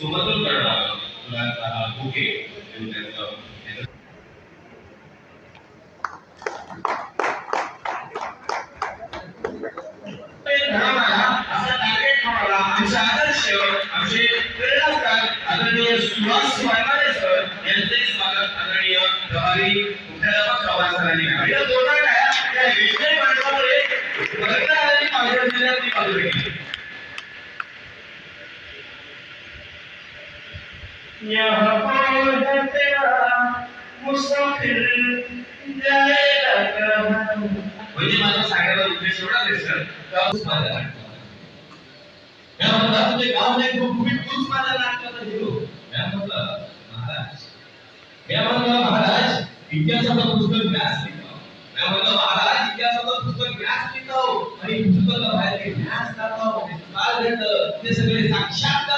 सुमधूर करणारं फुलांचा हा बुके त्यांचं आमचे आदरणीय सुहास सर यांचे स्वागत आदरणीय प्रभारी मुख्याध्यापक चव्हाण सरांनी या या विजय मंडळामुळे बाजू घेतली तेरा मुसाफिर म्हणजे माझा उद्देश म्हणलं तुझे गाव नाही तूच माझ्या नाटकाचा हिरो मी म्हणलं महाराज मी म्हणलं महाराज इतिहासाचं पुस्तक व्यास लिहितो मी म्हणलं महाराज इतिहासाचं पुस्तक व्यास लिहितो आणि पुस्तकाला बाहेर व्यास जातो काल घडलं ते सगळे साक्षात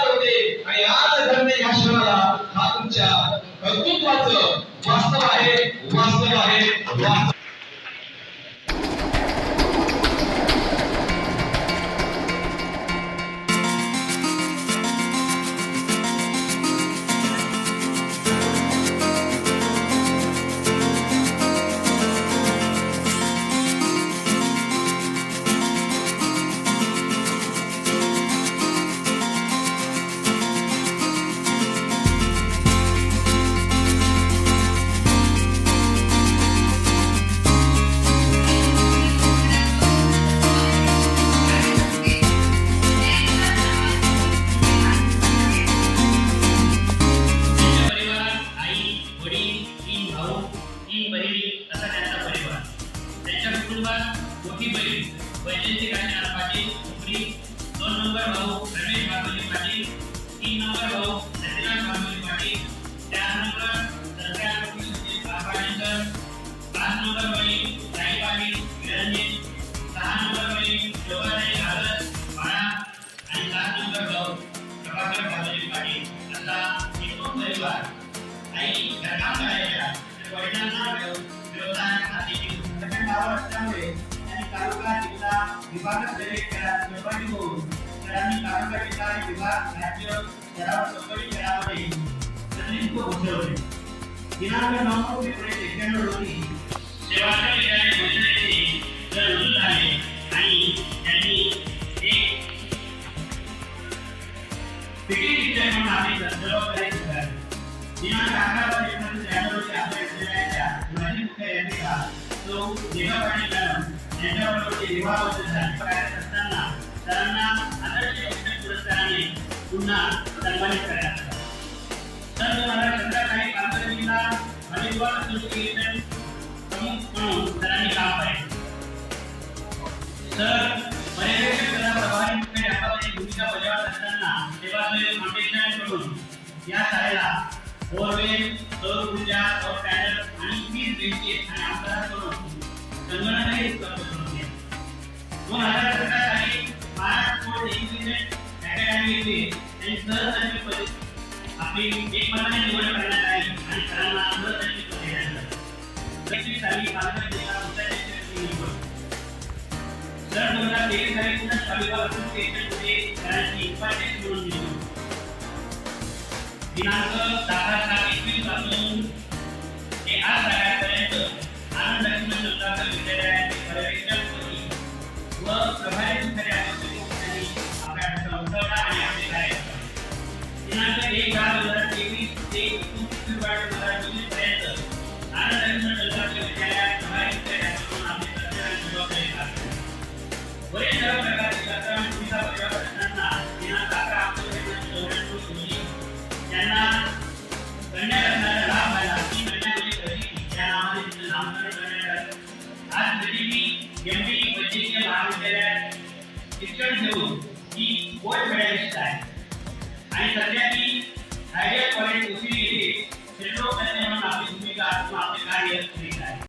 वैजयंती राजनाथ पाटील उपरी दोन नंबर भाऊ रमेश भागवली पाटील तीन नंबर भाऊ सत्यनाथ भागवली पाटील चार नंबर सरकार पाटीलकर पाच नंबर बहीण साई पाटील निरंजन सहा नंबर बहीण शोभाताई घालत बाळा आणि सात नंबर भाऊ प्रभाकर भागवली पाटील असा एकूण परिवार आई घरकाम करायच्या वडिलांना व्यव- व्यवसायात हाती प्रचंड आवड असल्यामुळे तालुका जिल्हा विभाग सहभागी होऊन सरांनी तालुका जिल्हा आणि विभाग राज्य स्तरावर चौकडी खेळामध्ये प्रतिनिधित्व घोषवले दिनांक नऊ फेब्रुवारी एक्क्याण्णव रोजी सेवाच्या विषयाने घोषणेची तर रुजू झाले आणि त्यांनी एक पिटी टीचर म्हणून आपली जबाबदारी स्वीकारली. दिनांक अकरा बारा एकोणीसशे त्र्याण्णव रोजी आपल्या विद्यालयाच्या माजी मुख्याध्यापिका सौ रेखा पाटील मॅडम यांच्याबरोबर विवाह झाले कार्यरत असताना सरांना आदर्श शिक्षक पुरस्काराने पुन्हा सन्मानित करण्यात आलं. सन दोन हजार सतरा काही कामगिरीला व्हॉलीबॉल असोसिएशन प्रमुख म्हणून सरांनी काम पाहिलं तर पर्यवेक्षक तथा प्रभारी मुख्याध्यापकाची भूमिका बजावत असताना सेवाभावी फाउंडेशनकडून या शाळेला बोरवेल सौर ऊर्जा सौर पॅनल आणि वीज बेंचेस आणि अभ्यासाकडून करून दिले दोन हजार सतरा साली महाराष्ट्र स्पोर्ट इंजिनिअरिंग अकॅडमी येथे त्यांनी सहसचिव आपली एक निवड करण्यात आली आणि सरांना सहसचिव पद देण्यात आलं साली पालघर जिल्हा निवड दोन हजार तेवीस साली पुन्हा असोसिएशनमध्ये सरांची उपाध्यक्ष म्हणून दिनांक दहा सात एकवीसपासून ते लक्ष्मण जोताकर विद्यालयाचे पर्यवेक्षक व प्रभारी मुख्याध्यापक म्हणून आपल्या आणि आपले कार्य दिनांक एक दहा दोन हजार तेवीस ते एकोणतीस फेब्रुवारी दोन हजार चोवीसपर्यंत आनंद विद्यालयात शिक्षण घेऊन ती गोल्ड मेडलिस्ट आहे आणि सध्या ती आयडियल कॉलेज उशिरी येथे सेंट्रो तज्ञ म्हणून आपली भूमिका किंवा आपले कार्य.